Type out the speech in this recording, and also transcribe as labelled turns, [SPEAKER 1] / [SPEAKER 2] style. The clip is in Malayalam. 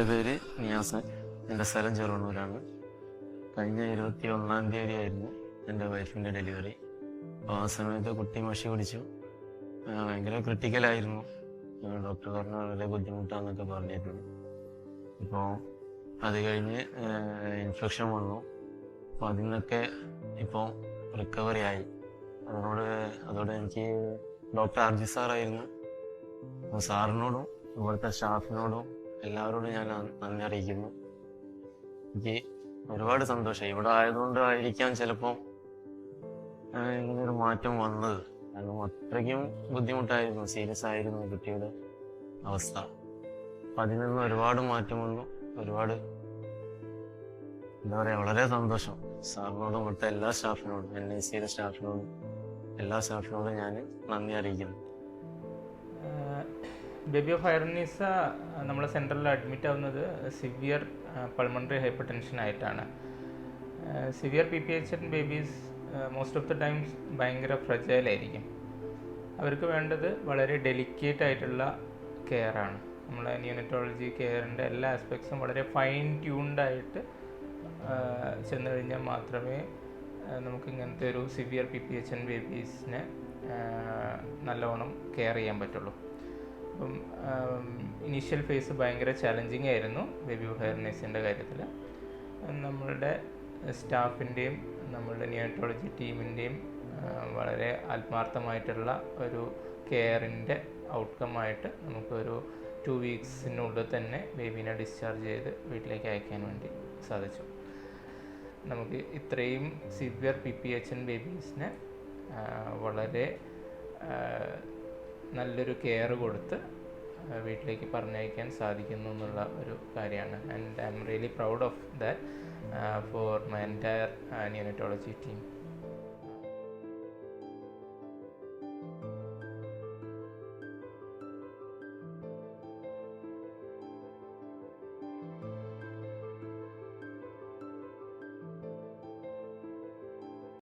[SPEAKER 1] എന്റെ പേര് നിയാസ്. എന്റെ സ്ഥലം ചെറുവണ്ണൂരാണ്. കഴിഞ്ഞ ഇരുപത്തി ഒന്നാം തീയതി ആയിരുന്നു എന്റെ വൈഫിന്റെ ഡെലിവറി. അപ്പോൾ ആ സമയത്ത് കുട്ടി മഷി കുടിച്ചു ആ, ഭയങ്കര ക്രിട്ടിക്കലായിരുന്നു ഡോക്ടർ പറഞ്ഞ വളരെ ബുദ്ധിമുട്ടാന്നൊക്കെ പറഞ്ഞിരുന്നു. ഇപ്പോൾ അത് കഴിഞ്ഞ് ഇൻഫെക്ഷൻ വന്നു. അപ്പോൾ അതിൽ നിന്നൊക്കെ ഇപ്പോൾ റിക്കവറി ആയി. അതിനോട് അതോടെ എനിക്ക് ഡോക്ടർ അർജി സാറായിരുന്നു. സാറിനോടും ഇവിടുത്തെ സ്റ്റാഫിനോടും എല്ലാവരോടും ഞാൻ നന്ദി അറിയിക്കുന്നു എനിക്ക് ഒരുപാട് സന്തോഷം. ഇവിടെ ആയതുകൊണ്ട് ആയിരിക്കാം ചിലപ്പോൾ ഇങ്ങനൊരു മാറ്റം വന്നത്. കാരണം അത്രയ്ക്കും ബുദ്ധിമുട്ടായിരുന്നു സീരിയസ് ആയിരുന്നു കുട്ടിയുടെ അവസ്ഥ. അപ്പം അതിൽ നിന്ന് ഒരുപാട് മാറ്റം വന്നു. ഒരുപാട് എന്താ പറയുക വളരെ സന്തോഷം. സാറിനോടും ഇവിടുത്തെ എല്ലാ സ്റ്റാഫിനോടും എൻ ഐ സിയുടെ സ്റ്റാഫിനോടും എല്ലാ സ്റ്റാഫിനോടും ഞാൻ നന്ദി അറിയിക്കുന്നു.
[SPEAKER 2] ബേബി ഓഫ് ഹൈറനീസ നമ്മളെ സെന്ററിൽ അഡ്മിറ്റ് ആവുന്നത് സിവിയർ പൾമണറി ഹൈപ്പർ ടെൻഷൻ ആയിട്ടാണ്. Severe P P H N babies most of the times ഭയങ്കര ഫ്രജൈലായിരിക്കും അവർക്ക് വേണ്ടത് വളരെ ഡെലിക്കേറ്റ് ആയിട്ടുള്ള കെയറാണ് നമ്മളെ ന്യൂനറ്റോളജി കെയറിന്റെ എല്ലാ ആസ്പെക്ട്സും വളരെ ഫൈൻ ട്യൂൺഡ് ആയിട്ട് ചെന്ന് കഴിഞ്ഞാൽ മാത്രമേ നമുക്ക് ഇങ്ങനത്തെ ഒരു severe P P H N ബേബീസിനെ നല്ലവണ്ണം കെയർ ചെയ്യാൻ പറ്റുള്ളൂ. അപ്പം ഇനീഷ്യൽ ഫേസ് ഭയങ്കര ചലഞ്ചിങ് ആയിരുന്നു ബേബി ഹെയർനെസിന്റെ കാര്യത്തിൽ നമ്മളുടെ സ്റ്റാഫിന്റെയും നമ്മളുടെ നിയോട്ടോളജി ടീമിന്റെയും വളരെ ആത്മാർത്ഥമായിട്ടുള്ള ഒരു കെയറിന്റെ ഔട്ട്കമായിട്ട് നമുക്കൊരു ടു വീക്സിനുള്ളിൽ തന്നെ ബേബീനെ ഡിസ്ചാർജ് ചെയ്ത് വീട്ടിലേക്ക് അയക്കാൻ വേണ്ടി സാധിച്ചു. നമുക്ക് ഇത്രയും severe P P H N ബേബീസിനെ വളരെ നല്ലൊരു കെയർ കൊടുത്ത് വീട്ടിലേക്ക് പറഞ്ഞയക്കാൻ സാധിക്കുന്നു എന്നുള്ള ഒരു കാര്യമാണ്. And I'm really proud of that for my entire neonatology team